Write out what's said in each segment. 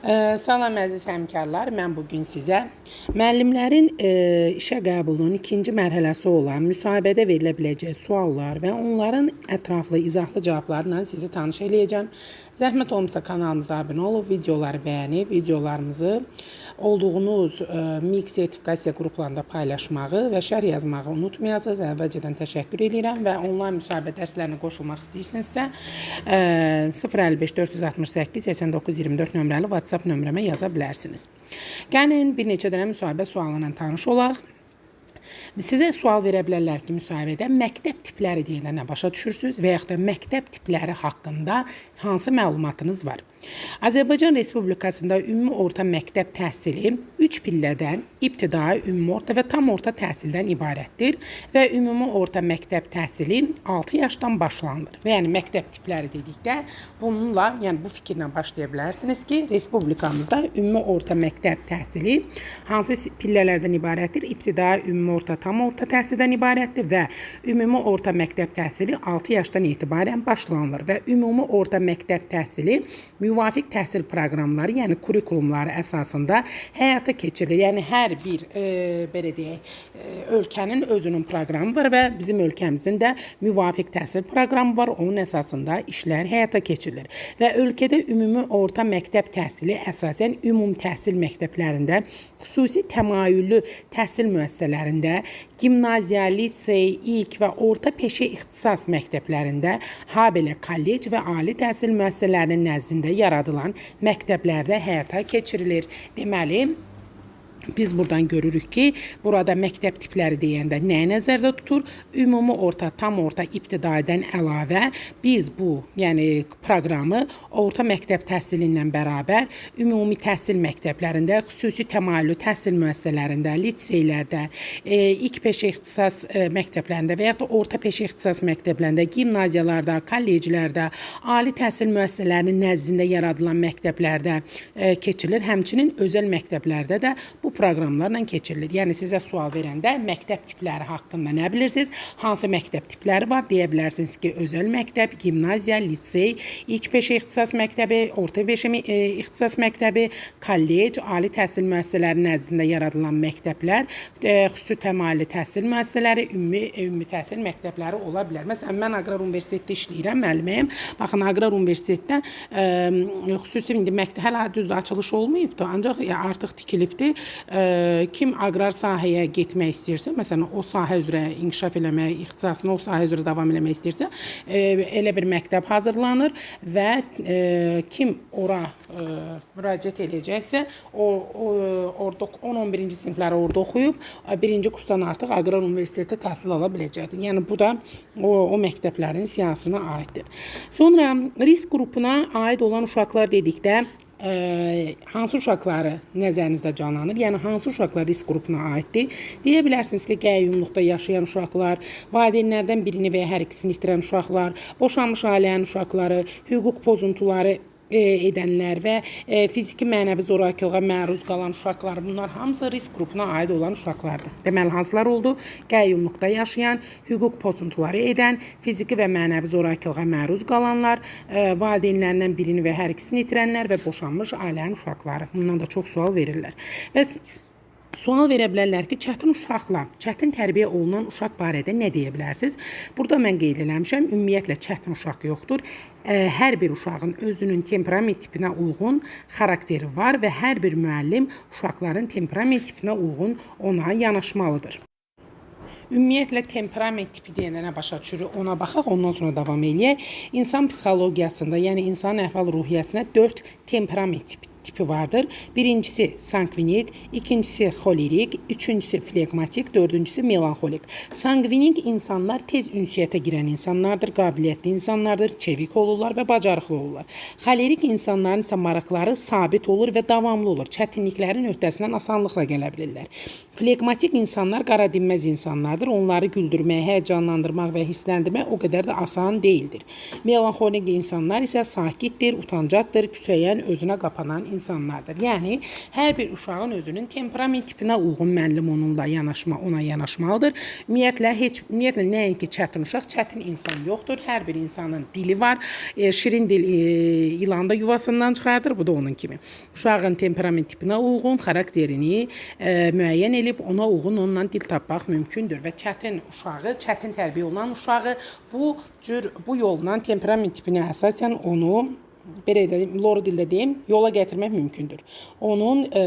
Ə, Salam əziz həmkarlar, mən bu gün sizə müəllimlərin ə, işə qəbulunun ikinci mərhələsi olan müsahibədə verilə biləcək suallar və onların ətraflı izahlı cavablarla sizi tanış eləyəcəm. Zəhmət olmasa kanalımıza abunə olub, videoları bəyənib, videolarımızı olduğunuz ə, Mix sertifikasiya qruplarında paylaşmağı və şərh yazmağı unutmayasınız. Əvvəlcədən təşəkkür edirəm və onlayn müsahibə dərslərinə qoşulmaq istəyirsinizsə, ə, 055 468 89 24 nömrəli WhatsApp nömrəmə yaza bilərsiniz. Gəlin bir neçə dənə müsahibə sualı tanış olaq. Sizə sual verə ki, müsahibədə məktəb tipləri deyəndə nə başa düşürsüz və yaxud da məktəb tipləri haqqında hansı məlumatınız var? Azərbaycan Respublikasında ümumi orta məktəb təhsili 3 pillədən ibtidai, ümumi orta və tam orta təhsildən ibarətdir və ümumi orta məktəb təhsili 6 yaşdan başlanılır. Və yəni məktəb tipləri dedikdə bununla, yəni bu fikirlə başlaya bilərsiniz ki, respublikamızda ümumi orta məktəb təhsili hansı pillələrdən ibarətdir? İbtidai, ümumi orta, tam orta təhsildən ibarətdir və ümumi orta məktəb təhsili 6 yaşdan etibarən başlanılır və ümumi orta məktəb təhsili müvafiq təhsil proqramları, yəni kurikulumları əsasında həyata keçirilir. Yəni hər bir e, belə deyək, e, ölkənin özünün proqramı var və bizim ölkəmizin də müvafiq təhsil proqramı var. Onun əsasında işlər həyata keçirilir. Və ölkədə ümumi orta məktəb təhsili əsasən ümum təhsil məktəblərində, xüsusi təmayüllü təhsil müəssisələrində, gimnaziya, lisey, ilk və orta peşə ixtisas məktəblərində, habelə kollec və ali təhsil müəssisələrinin nəzdində yaradılan məktəblərdə həyata keçirilir. Deməli, Biz buradan görürük ki, burada məktəb tipləri deyəndə nəyi nəzərdə tutur? Ümumi orta, tam orta, ibtidaidən əlavə biz bu, yəni proqramı orta məktəb təhsili ilə bərabər ümumi təhsil məktəblərində, xüsusi təmayüllü təhsil müəssisələrində, liseylərdə, e, ilk peşə ixtisas e, məktəblərində və ya da orta peşə ixtisas məktəblərində, gimnaziyalarda, kolleclərdə, ali təhsil müəssisələrinin nəzdində yaradılan məktəblərdə e, keçirilir. Həmçinin özəl məktəblərdə də bu proqramlarla keçirilir. Yəni sizə sual verəndə məktəb tipləri haqqında nə bilirsiniz? Hansı məktəb tipləri var? Deyə bilərsiniz ki, özəl məktəb, gimnaziya, lisey, ilk peşə ixtisas məktəbi, orta peşə e, ixtisas məktəbi, kollec, ali təhsil müəssisələri nəzdində yaradılan məktəblər, e, xüsusi təmayüllü təhsil müəssisələri, ümumi e, ümumi təhsil məktəbləri ola bilər. Məsələn, mən Aqrar Universitetdə işləyirəm, müəlliməyəm. Baxın, Aqrar Universitetdə e, xüsusi indi məktəb hələ düzdür açılış olmayıbdı, ancaq artıq tikilibdi. Kim aqrar sahəyə getmək istəyirsə, məsələn, o sahə üzrə inkişaf eləmək, ixtisasını o sahə üzrə davam eləmək istəyirsə, elə bir məktəb hazırlanır və kim ora e, müraciət edəcəksə, o, o orada 10-11-ci sinifləri orada oxuyub, birinci kursdan artıq Aqrar Universitetdə təhsil ala biləcəkdir. Yəni bu da o, o məktəblərin siyasına aiddir. Sonra risk qrupuna aid olan uşaqlar dedikdə ə, hansı uşaqları nəzərinizdə canlanır? Yəni hansı uşaqlar risk qrupuna aiddir? Deyə bilərsiniz ki, qəyyumluqda yaşayan uşaqlar, valideynlərdən birini və ya hər ikisini itirən uşaqlar, boşanmış ailənin uşaqları, hüquq pozuntuları e, edənlər və e, fiziki mənəvi zorakılığa məruz qalan uşaqlar bunlar hamısı risk qrupuna aid olan uşaqlardır. Deməli hansılar oldu? Qəyyumluqda yaşayan, hüquq pozuntuları edən, fiziki və mənəvi zorakılığa məruz qalanlar, e, valideynlərindən birini və hər ikisini itirənlər və boşanmış ailənin uşaqları. Bundan da çox sual verirlər. Bəs Sual verə bilərlər ki, çətin uşaqla, çətin tərbiyə olunan uşaq barədə nə deyə bilərsiniz? Burada mən qeyd eləmişəm, ümumiyyətlə çətin uşaq yoxdur. Hər bir uşağın özünün temperament tipinə uyğun xarakteri var və hər bir müəllim uşaqların temperament tipinə uyğun ona yanaşmalıdır. Ümumiyyətlə temperament tipi deyəndə başa düşürük, ona baxaq, ondan sonra davam eləyək. İnsan psixologiyasında, yəni insanın əhval-ruhiyyəsində 4 temperament tipi tipi vardır. Birincisi sangvinik, ikincisi xolerik, üçüncüsü flegmatik, dördüncüsü melanxolik. Sangvinik insanlar tez ünsiyyətə girən insanlardır, qabiliyyətli insanlardır, çevik olurlar və bacarıqlı olurlar. Xolerik insanların isə maraqları sabit olur və davamlı olur. Çətinliklərin öhdəsindən asanlıqla gələ bilirlər. Flegmatik insanlar qara dinməz insanlardır. Onları güldürmək, həyəcanlandırmaq və hissləndirmək o qədər də asan deyildir. Melanxolik insanlar isə sakitdir, utancaqdır, küsəyən, özünə qapanan insanlardır. İnsanlardır. Yəni hər bir uşağın özünün temperament tipinə uyğun müəllim onunla yanaşma, ona yanaşmalıdır. Ümumiyyətlə heç ümumiyyətlə nəinki çətin uşaq, çətin insan yoxdur. Hər bir insanın dili var. E, şirin dil e, ilanda yuvasından çıxardır. Bu da onun kimi. Uşağın temperament tipinə uyğun xarakterini e, müəyyən edib ona uyğun onunla dil tapmaq mümkündür və çətin uşağı, çətin tərbiyə olunan uşağı bu cür bu yolla temperament tipinə əsasən onu belə deyim, lor dildə deyim, yola gətirmək mümkündür. Onun e,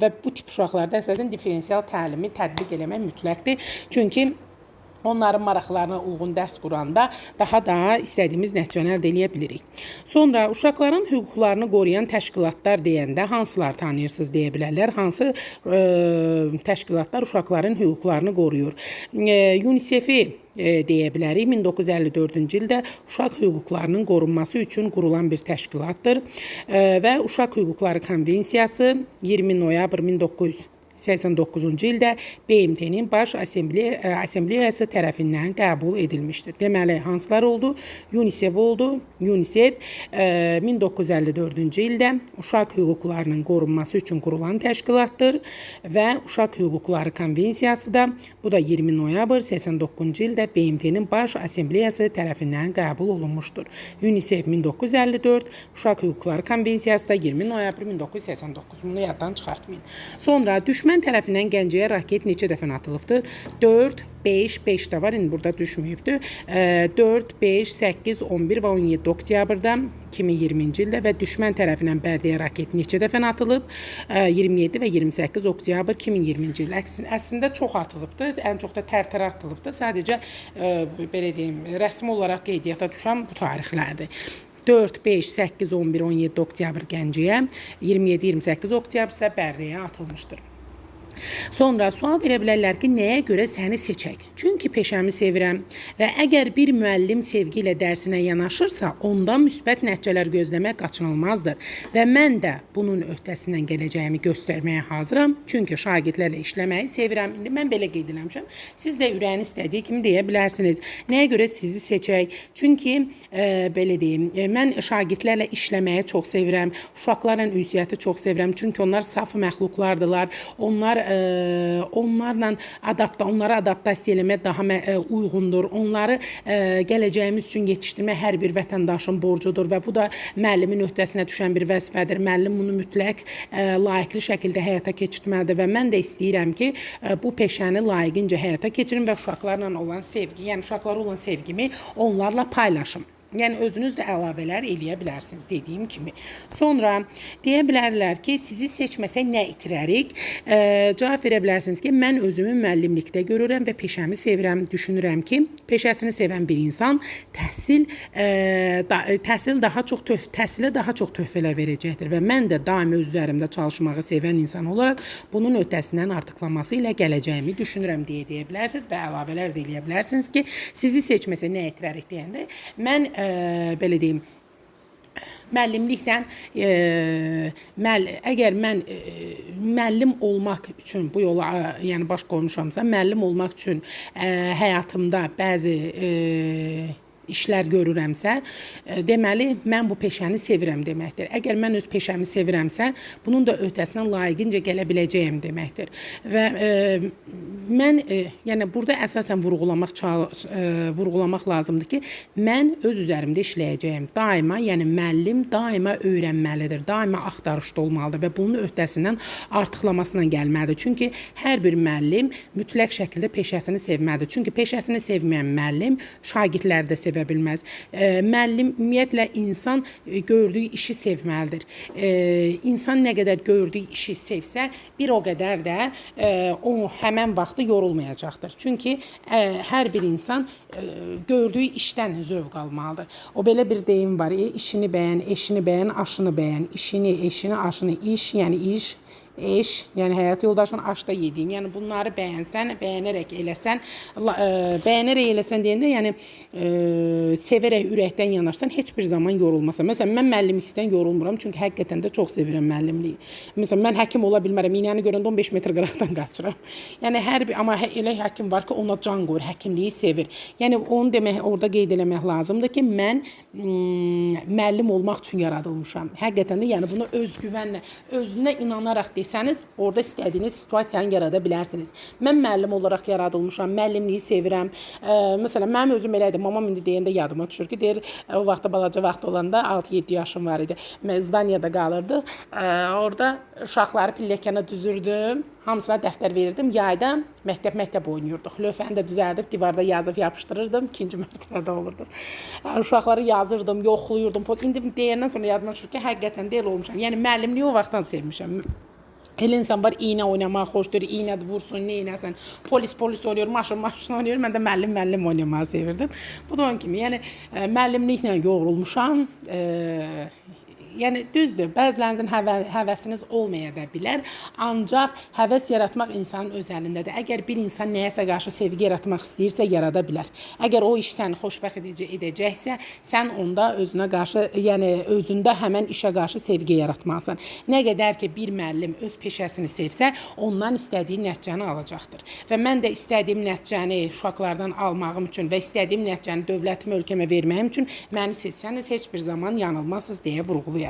və bu tip uşaqlarda əsasən differensial təlimi tətbiq eləmək mütləqdir. Çünki onların maraqlarına uyğun dərs quranda daha da istədiyimiz nəticəni əldə edə bilirik. Sonra uşaqların hüquqlarını qoruyan təşkilatlar deyəndə hansılar tanıyırsınız deyə bilərlər. Hansı e, təşkilatlar uşaqların hüquqlarını qoruyur? E, UNICEF-i e, deyə bilərik. 1954-cü ildə uşaq hüquqlarının qorunması üçün qurulan bir təşkilatdır E, və Uşaq Hüquqları Konvensiyası 20 noyabr 1900 89-cu ildə BMT-nin Baş Assambleya e, Assambleyası tərəfindən qəbul edilmişdir. Deməli, hansılar oldu? UNICEF oldu. UNICEF e, 1954-cü ildə uşaq hüquqlarının qorunması üçün qurulan təşkilatdır və Uşaq Hüquqları Konvensiyası da bu da 20 noyabr 89-cu ildə BMT-nin Baş Assambleyası tərəfindən qəbul olunmuşdur. UNICEF 1954, Uşaq Hüquqları Konvensiyası da 20 noyabr 1989. Bunu yaddan çıxartmayın. Sonra düşmən tərəfindən Gəncəyə raket neçə dəfə atılıbdır? 4, 5, 5 də var, indi burada düşməyibdir. E, 4, 5, 8, 11 və 17 oktyabrda 2020-ci ildə və düşmən tərəfindən Bərdəyə raket neçə dəfə atılıb? E, 27 və 28 oktyabr 2020-ci il. Əslində çox atılıbdır. Ən çox da tərtərə atılıbdır. Sadəcə belə deyim, rəsmi olaraq qeydiyyata düşən bu tarixlərdir. 4, 5, 8, 11, 17 oktyabr Gəncəyə, 27, 28 oktyabr isə Bərdəyə atılmışdır. Sonra sual verə bilərlər ki, nəyə görə səni seçək? Çünki peşəmi sevirəm və əgər bir müəllim sevgi ilə dərsinə yanaşırsa, ondan müsbət nəticələr gözləmək qaçınılmazdır və mən də bunun öhdəsindən gələcəyimi göstərməyə hazıram. Çünki şagirdlərlə işləməyi sevirəm. İndi mən belə qeyd eləmişəm. Siz də ürəyiniz istədiyi kimi deyə bilərsiniz. Nəyə görə sizi seçək? Çünki e, belə deyim, e, mən şagirdlərlə işləməyi çox sevirəm. Uşaqlarla ünsiyyəti çox sevirəm. Çünki onlar saf məxluqlardılar. Onlar e, onlarla adapta, onları adaptasiya eləmək daha mə- e, uyğundur. Onları e, gələcəyimiz üçün yetişdirmək hər bir vətəndaşın borcudur və bu da müəllimin öhdəsinə düşən bir vəzifədir. Müəllim bunu mütləq e, layiqli şəkildə həyata keçirməlidir və mən də istəyirəm ki, e, bu peşəni layiqincə həyata keçirim və uşaqlarla olan sevgi, yəni uşaqlara olan sevgimi onlarla paylaşım. Yəni özünüz də əlavələr eləyə bilərsiniz dediyim kimi. Sonra deyə bilərlər ki, sizi seçməsək nə itirərik? E, cavab verə bilərsiniz ki, mən özümü müəllimlikdə görürəm və peşəmi sevirəm. Düşünürəm ki, peşəsini sevən bir insan təhsil e, da, təhsil daha çox töh təhsilə daha çox töhfələr verəcəkdir və mən də daimi öz üzərimdə çalışmağı sevən insan olaraq bunun öhdəsindən artıqlaması ilə gələcəyimi düşünürəm deyə deyə bilərsiniz və əlavələr də eləyə bilərsiniz ki, sizi seçməsə nə itirərik deyəndə mən e, belə deyim müəllimliklə e, məl əgər mən e, müəllim olmaq üçün bu yola e, yəni baş qoymuşamsa, müəllim olmaq üçün e, həyatımda bəzi e, işlər görürəmsə, e, deməli mən bu peşəni sevirəm deməkdir. Əgər mən öz peşəmi sevirəmsə, bunun da öhdəsindən layiqincə gələ biləcəyəm deməkdir. Və e, mən e, yəni burada əsasən vurğulamaq e, vurğulamaq lazımdır ki, mən öz üzərimdə işləyəcəyəm. Daima, yəni müəllim daima öyrənməlidir, daima axtarışda olmalıdır və bunun öhdəsindən artıqlamasına gəlməlidir. Çünki hər bir müəllim mütləq şəkildə peşəsini sevməlidir. Çünki peşəsini sevməyən müəllim şagirdləri də sevə bilməz. E, müəllim ümumiyyətlə insan e, gördüyü işi sevməlidir. E, insan nə qədər gördüyü işi sevsə, bir o qədər də e, o həmin vaxtı yorulmayacaqdır. Çünki e, hər bir insan e, gördüyü işdən zövq almalıdır. O belə bir deyim var, e, işini bəyən, eşini bəyən, aşını bəyən. İşini, eşini, aşını, iş, yəni iş eş, yəni həyat yoldaşın aşda yediyin. Yəni bunları bəyənsən, bəyənərək eləsən, bəyənərək eləsən deyəndə, yəni ə, sevərək ürəkdən yanaşsan heç bir zaman yorulmasan. Məsələn, mən müəllimlikdən yorulmuram çünki həqiqətən də çox sevirəm müəllimliyi. Məsələn, mən həkim ola bilmərəm. İynəni görəndə 15 metr qıraqdan qaçıram. Yəni hər bir amma hə, elə həkim var ki, ona can qoyur, həkimliyi sevir. Yəni onu demək, orada qeyd eləmək lazımdır ki, mən mm, müəllim olmaq üçün yaradılmışam. Həqiqətən də yəni bunu özgüvənlə, özünə inanaraq desəniz, orada istədiyiniz situasiyanı yarada bilərsiniz. Mən müəllim olaraq yaradılmışam, müəllimliyi sevirəm. Ə, məsələn, mənim özüm elə idi. Mamam indi deyəndə yadıma düşür ki, deyir, o vaxtda balaca vaxt olanda 6-7 yaşım var idi. Mən zdaniyada qalırdıq. Ə, orada uşaqları pilləkana düzürdüm. Hamısına dəftər verirdim. Yayda məktəb-məktəb oynayırdıq. Lövhəni də düzəldib divarda yazıb yapışdırırdım. İkinci mərtəbədə olurduq. Uşaqları yazırdım, yoxlayırdım. İndi deyəndən sonra yadıma düşür ki, həqiqətən də olmuşam. Yəni müəllimliyi o vaxtdan sevmişəm. Elə insan var iynə oynamaq xoşdur, iynə vursun, nə eləsən. Polis polis oynayır, maşın maşın oynayır. Mən də müəllim müəllim oynamağı sevirdim. Bu da onun kimi. Yəni müəllimliklə yoğrulmuşam. Ə, Yəni düzdür, bəzilərinizin həvə, həvəsiniz olmaya da bilər, ancaq həvəs yaratmaq insanın öz əlindədir. Əgər bir insan nəyəsə qarşı sevgi yaratmaq istəyirsə, yarada bilər. Əgər o iş səni xoşbəxt edici edəcəksə, sən onda özünə qarşı, yəni özündə həmin işə qarşı sevgi yaratmalısan. Nə qədər ki bir müəllim öz peşəsini sevsə, ondan istədiyi nəticəni alacaqdır. Və mən də istədiyim nəticəni uşaqlardan almağım üçün və istədiyim nəticəni dövlətimə, ölkəmə verməyim üçün məni seçsəniz heç bir zaman yanılmazsınız deyə vurğulayıram.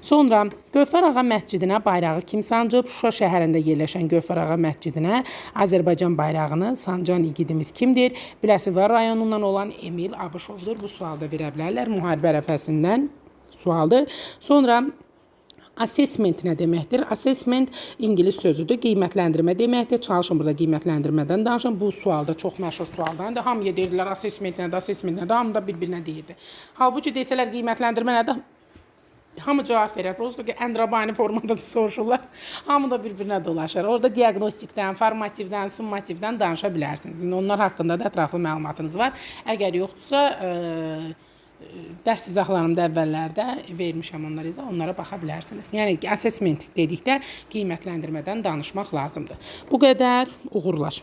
Sonra Gövhər ağa məscidinə bayrağı kim sancıb? Şuşa şəhərində yerləşən Gövhər ağa məscidinə Azərbaycan bayrağını sancan igidimiz kimdir? Biləsuvar rayonundan olan Emil Abışovdur. Bu sualda verə bilərlər müharibə ərəfəsindən sualdır. Sonra Assessment nə deməkdir? Assessment ingilis sözüdür. Qiymətləndirmə deməkdir. Çalışın burada qiymətləndirmədən danışın. Bu sualda çox məşhur sualdan. Da hamıya deyirdilər assessment nədir, assessment nədir? Hamı da bir-birinə deyirdi. Halbuki desələr qiymətləndirmə nədir? Hamı cavab verər. Prosto ki, əndrabani formada da soruşurlar. Hamı da bir-birinə dolaşır. Orada diaqnostikdən, formativdən, summativdən danışa bilərsiniz. İndi onlar haqqında da ətraflı məlumatınız var. Əgər yoxdursa, ə, dərs izahlarımda əvvəllərdə vermişəm onlara izah, onlara baxa bilərsiniz. Yəni assessment dedikdə qiymətləndirmədən danışmaq lazımdır. Bu qədər uğurlar.